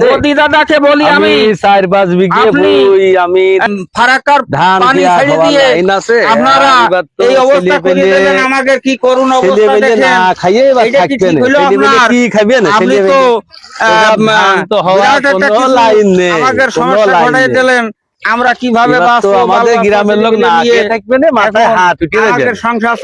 মোদি দাদাকে বলি আমি চার পাঁচ বিঘে বই আমি ফারাকার ধান পানি ছেড়ে দিয়ে আপনারা এই অবস্থা করে দেবেন আমাকে কি করুন অবস্থা পেলে না দেখেন। খাইয়ে বা এইটা কি থাকবে না হলো ছেলে পেলে আপনার? কি খাবে না? আপনি তো লাইন নেই, আমাকে সমস্যা ঘটাই দিলেন। আমরা কীভাবে বাঁচবো আমাদের গ্রামের লোক না খেয়ে থাকবে না মাথায় হাত উঠিয়ে দেবে সংসার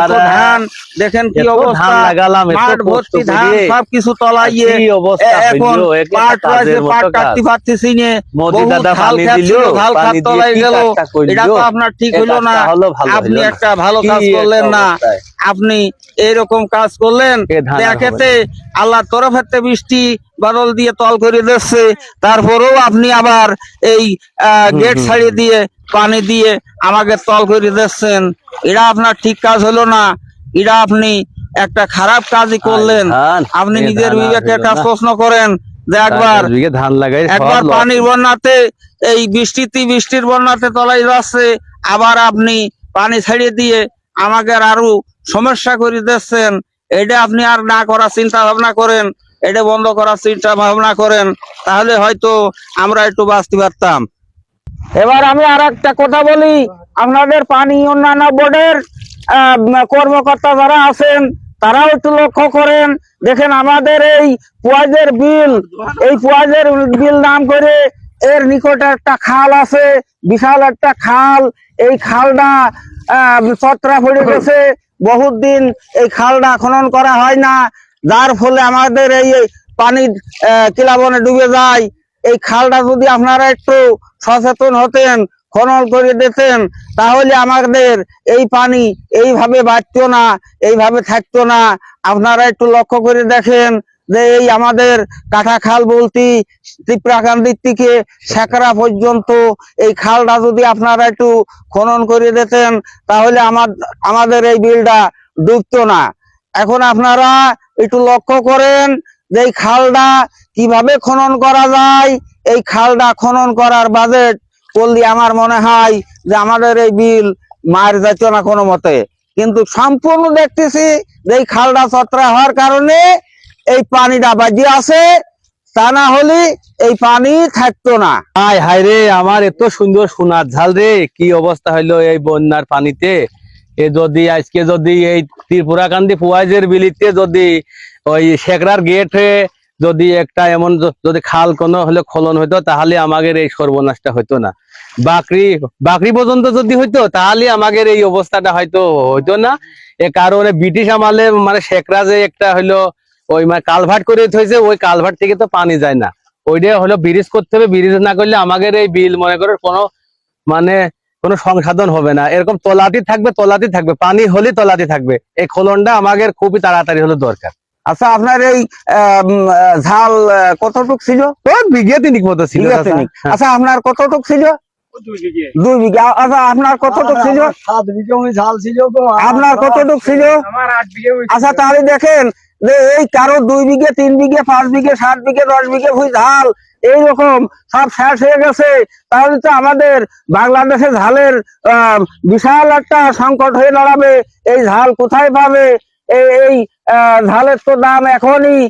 এত ধান দেখেন কি অবস্থা? ধান লাগালাম, এত মাঠ কষ্ট ভর্তি ধান করে। সবকিছু তলাইয়ে। কি অবস্থা এখন পাট একটা পাট কাটতে পারতেছি নে মোদি দাদা পানি দিল, ধাল খাত তলায় গেল। এটা তো আপনার ঠিক হলো না। আপনি একটা ভালো কাজ করলেন না। আপনি এরকম কাজ করলেন। দেখেতে আল্লাহ তরফেতে বৃষ্টি বাদল দিয়ে তল করে দিচ্ছে। তারপরেও আপনি আবার এই গেট ছাড়িয়ে দিয়ে পানি দিয়ে আমাকে তল করে দিচ্ছেন। এটা আপনার ঠিক কাজ হলো না। এটা আপনি একটা খারাপ কাজই করলেন। আপনি নিজের বিবেকের কাজ প্রশ্ন করেন যে একবার চার পাঁচ বিঘে ধান লাগাই একবার পানির বন্যাতে এই বৃষ্টিতে বৃষ্টির বন্যাতে তলাই যাচ্ছে আবার আপনি পানি ছাড়িয়ে দিয়ে আমাকে আরও সমস্যা করে দিচ্ছেন। এটা আপনি আর না করার চিন্তা ভাবনা করেন। এটা বন্ধ করার চিন্তা ভাবনা করেন তাহলে হয়তো আমরা একটু বাঁচতে পারতাম। এবার আমি আর একটা কথা বলি আপনাদের পানি উন্নয়ন বোর্ডের কর্মকর্তা যারা আছেন তারাও একটু লক্ষ্য করেন দেখেন আমাদের এই পুয়াজের বিল এই পুয়াজের বিল নাম করে এর নিকটে একটা খাল আছে বিশাল একটা খাল এই খালটা আহ, চত্রা পড়ে গেছে বহুত দিন এই খালটা খনন করা হয় না। যার ফলে আমাদের এই পানি কিলাবনে ডুবে যায়। এই খালটা যদি আপনারা একটু সচেতন হতেন, খনন করে দিতেন, তাহলে আমাদের এই পানি এইভাবে বাড়তো না, এইভাবে থাকতো না। আপনারা একটু লক্ষ্য করে দেখেন যে এই আমাদের কাঁঠা খাল বলতি ত্রিপুরাকান্দির থেকে সেকরা পর্যন্ত এই খালটা যদি আপনারা একটু খনন করে দিতেন, তাহলে আমার আমাদের এই বিলটা ডুবতো না। এখন আপনারা একটু লক্ষ্য করেন যে খালটা কীভাবে খনন করা যায়। এই খালটা খনন করার বাজেট করলে আমার মনে হয় যে আমাদের এই বিল মার যাইতো না কোনো মতে। কিন্তু সম্পূর্ণ দেখতেছি যে এই খালটা চত্রা হওয়ার কারণে এই পানিটা বাজি আছে, তা না হলে এই পানি থাকতো না। হাই হাই রে, আমার এত সুন্দর সোনার ঝাল রে, কি অবস্থা হইল এই বন্যার পানিতে? এ যদি আজকে যদি এই ত্রিপুরাকান্দি ফুয়াজের বিলিতে যদি ওই শেখরার গেটে যদি একটা এমন যদি খাল কোনো হলে খলন হইতো, তাহলে আমাদের এই সর্বনাশটা হইতো না। বাকরি বাকরি পর্যন্ত যদি হইতো, তাহলে আমাদের এই অবস্থাটা হয়তো হইতো না। এ কারণে ব্রিটিশ আমলে মানে শেখরা যে একটা হইল, ওই মানে কালভার্ট করে থইছে, ওই কালভার্ট থেকে তো পানি যায় না। ওইটা হলো ব্রিজ করতে হবে। ব্রিজ না করলে আমাদের এই বিল মনে করো কোনো মানে কোনো সংসাধন হবে না। এরকম তলাতি থাকবে তলাতি থাকবে। পানি হলে তলাতি থাকবে। এই খোলনটা আমাদের খুবই তাড়াতাড়ি হলো দরকার। আচ্ছা আপনার এই আহ, ঝাল কতটুক ছিল? বিঘে তিনিক মতো ছিল। হ্যাঁ। আচ্ছা আপনার কতটুক ছিল? দুই বিঘা। আচ্ছা আপনার কতটুক ছিল? সাত বিঘে ঝাল ছিল আপনার কতটুক ছিল? আচ্ছা তাহলে দেখেন যে এই কারও দুই বিঘে, তিন বিঘে, পাঁচ বিঘে, সাত বিঘে, দশ বিঘে ভুই ঝাল, এইরকম সব শেষ হয়ে গেছে। তাহলে তো আমাদের বাংলাদেশে ঝালের বিশাল একটা সংকট হয়ে দাঁড়াবে। এই ঝাল কোথায় পাবে? এই ঝালের তো দাম এখনই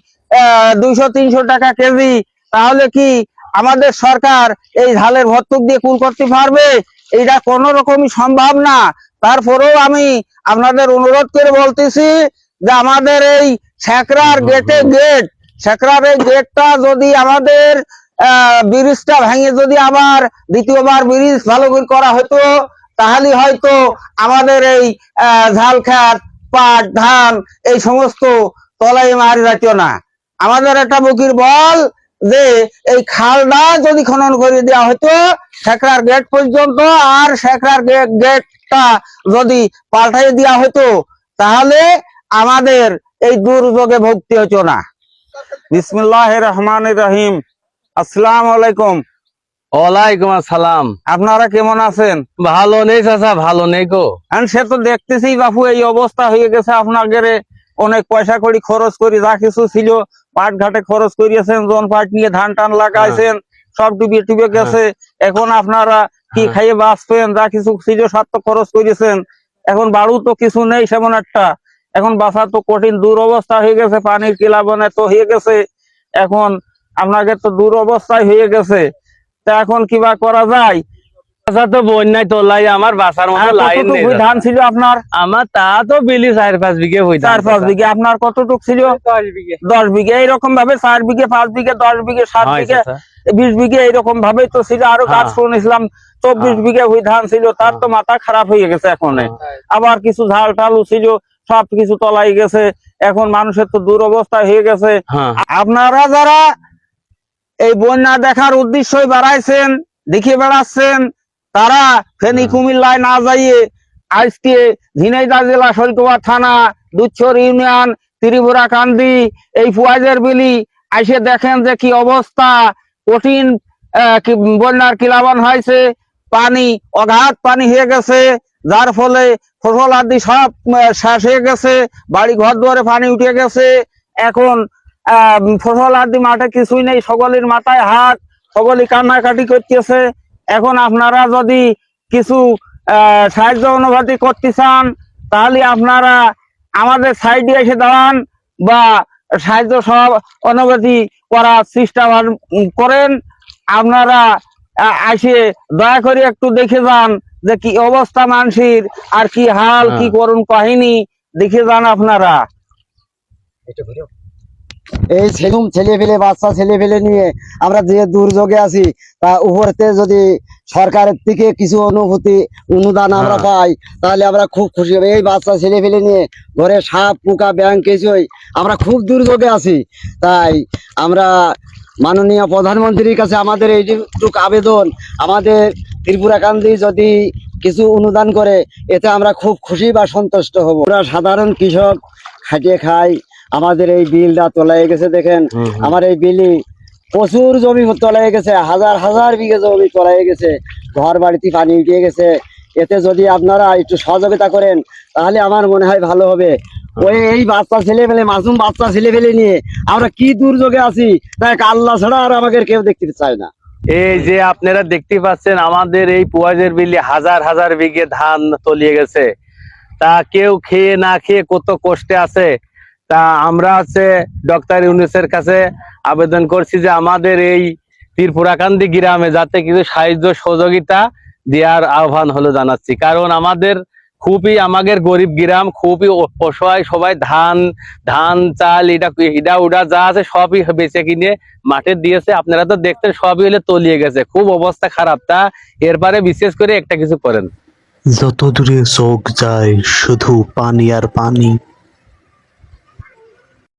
দুইশো, তিনশো টাকা কেজি। তাহলে কি আমাদের সরকার এই ঝালের ভর্তুক দিয়ে কুল করতে পারবে? এইটা কোন রকমই সম্ভব না। তারপরেও আমি আপনাদের অনুরোধ করে বলতেছি যে আমাদের এই শেকরার গেটে গেট এই গেটটা যদি আমাদের ব্রিজটা ভেঙে যদি আবার দ্বিতীয়বার ব্রিজ ভালো করে করা হতো তাহলে হয়তো আমাদের এই আহ, ঝাল পাট ধান এই সমস্ত তলাই মারি যাইত না। আমাদের একটা বুকির বল যে এই খালটা যদি খনন করে দেওয়া হতো শেখরার গেট পর্যন্ত আর শেখরার গেটটা যদি পাল্টাই দেওয়া হতো তাহলে আমাদের এই দুর্যোগে ভক্তি হতো না। বিসমুল্লাহ রহমান রহিম। আসসালাম আলাইকুম। ওয়ালাইকুম আসসালাম। আপনারা কেমন আছেন? ভালো নেই চাচা ভালো নেই গো। আর সে তো দেখতেছি বাপু এই অবস্থা হয়ে গেছে। আপনাদের অনেক পয়সা করি খরচ করি যা কিছু ছিল পাট ঘাটে খরচ করিয়েছেন জন পাট নিয়ে ধান টান লাগাইছেন সব ডুবিয়ে টুবে গেছে। এখন আপনারা কি হ্যাঁ। খাইয়ে বাঁচবেন? যা কিছু ছিল সব তো খরচ করিয়েছেন। এখন বাড়ু তো কিছু নেই সেমন একটা। এখন বাসা তো কঠিন দূর অবস্থা হয়ে গেছে পানির কিলাবনে তো হয়ে গেছে। এখন আপনাকে তো দূর অবস্থায় হয়ে গেছে। তা এখন কিবা করা যায়? আচ্ছা তো বন্যায় তোলাই আমার বাসার মতো লাইন নেই। ধান ছিল আপনার? আমার তা তো বিলি চার পাঁচ বিঘে হয়ে চার পাঁচ বিঘে আপনার কতটুকু ছিল? দশ বিঘে। দশ বিঘে এইরকম ভাবে চার বিঘে পাঁচ বিঘে দশ বিঘে সাত বিঘে বিশ বিঘে এইরকম ভাবে তো ছিল। আরও গাছ হ্যাঁ। শুনেছিলাম চব্বিশ হ্যাঁ। বিঘে ওই ধান ছিল তার তো মাথা খারাপ হয়ে গেছে এখন। আবার কিছু ঝাল টালু ছিল সব কিছু তলাই গেছে। এখন মানুষের তো দুরবস্থা হয়ে গেছে। হ্যাঁ। আপনারা যারা এই বন্যা দেখার উদ্দেশ্যই বাড়াইছেন দেখে বেড়াচ্ছেন তারা ফেনী হ্যাঁ। কুমিল্লায় না যাইয়ে আজকে ঝিনাইদহ জেলা শৈলকুবা থানা দুচ্ছর ইউনিয়ন ত্রিপুরা কান্দি এই ফুয়াজের বিলি আইসে দেখেন যে কি অবস্থা। কঠিন বন্যার কিলাবন হয়েছে। পানি অগাধ পানি হয়ে গেছে। যার ফলে ফসল আদি সব শেষ হয়ে গেছে, বাড়ি ঘর দুয়ারে পানি উঠে গেছে। এখন ফসল আদি মাঠে কিছুই নেই, সকলের মাথায় হাত সকলে কান্নাকাটি করতেছে। এখন আপনারা যদি কিছু সাহায্য অনুভূতি করতে চান, তাহলে আপনারা আমাদের সাইডে এসে দাঁড়ান বা সাহায্য সব অনুভূতি করার চেষ্টা করেন। আপনারা আহ, এসে দয়া করে একটু দেখে যান যে কি অবস্থা মানুষের আর কি হাল হ্যাঁ। কি করুন কাহিনী দেখে যান আপনারা এই ছেলুম ছেলে ফেলে বাচ্চা ছেলে ফেলে নিয়ে আমরা যে দুর্যোগে আছি তা উপরতে যদি সরকারের থেকে কিছু অনুভূতি অনুদান আমরা হ্যাঁ। পাই তাহলে আমরা খুব খুশি হবে এই বাচ্চা ছেলে ফেলে নিয়ে ঘরে সাপ পোকা ব্যাংক কিছুই আমরা খুব দুর্যোগে আছি তাই আমরা মাননীয় প্রধানমন্ত্রীর কাছে আমাদের এইটুক আবেদন আমাদের ত্রিপুরাকান্দি যদি কিছু অনুদান করে এতে আমরা খুব খুশি বা সন্তুষ্ট হব। আমরা সাধারণ কৃষক খাটিয়ে খাই আমাদের এই বিলটা তোলাই গেছে দেখেন। আমার এই বিলি প্রচুর জমি তলাই গেছে হাজার হাজার বিঘে জমি তলাই গেছে ঘর বাড়িতে পানি উঠে গেছে। এতে যদি আপনারা একটু সহযোগিতা করেন তাহলে আমার মনে হয় ভালো হবে। ওই এই বাচ্চা ছেলে ফেলে মাসুম বাচ্চা ছেলে ফেলে নিয়ে আমরা কি দুর্যোগে আছি? দেখ আল্লাহ ছাড়া আর আমাদের কেউ দেখতে চায় না। এই যে আপনারা দেখতে পাচ্ছেন আমাদের এই পুয়াজের বিলি হাজার হাজার বিঘে ধান তলিয়ে গেছে। তা কেউ খেয়ে না খেয়ে কত কষ্টে আছে? তা আমরা হচ্ছে ডক্টর ইউনুসের কাছে আবেদন করছি যে আমাদের এই ত্রিপুরাকান্দি গ্রামে যাতে কিছু সাহায্য সহযোগিতা দেওয়ার আহ্বান হলো জানাচ্ছি। কারণ আমাদের খুবই আমাদের গরিব গ্রাম, খুবই অসহায়, সবাই ধান ধান, চাল এটা ইডা, উডা যা আছে সবই বেঁচে কিনে মাঠে দিয়েছে। আপনারা তো দেখতেন সবই হলে তলিয়ে গেছে। খুব অবস্থা খারাপ। তা এরপরে বিশেষ করে একটা কিছু করেন। যত দূরে চোখ যায় শুধু পানি আর পানি।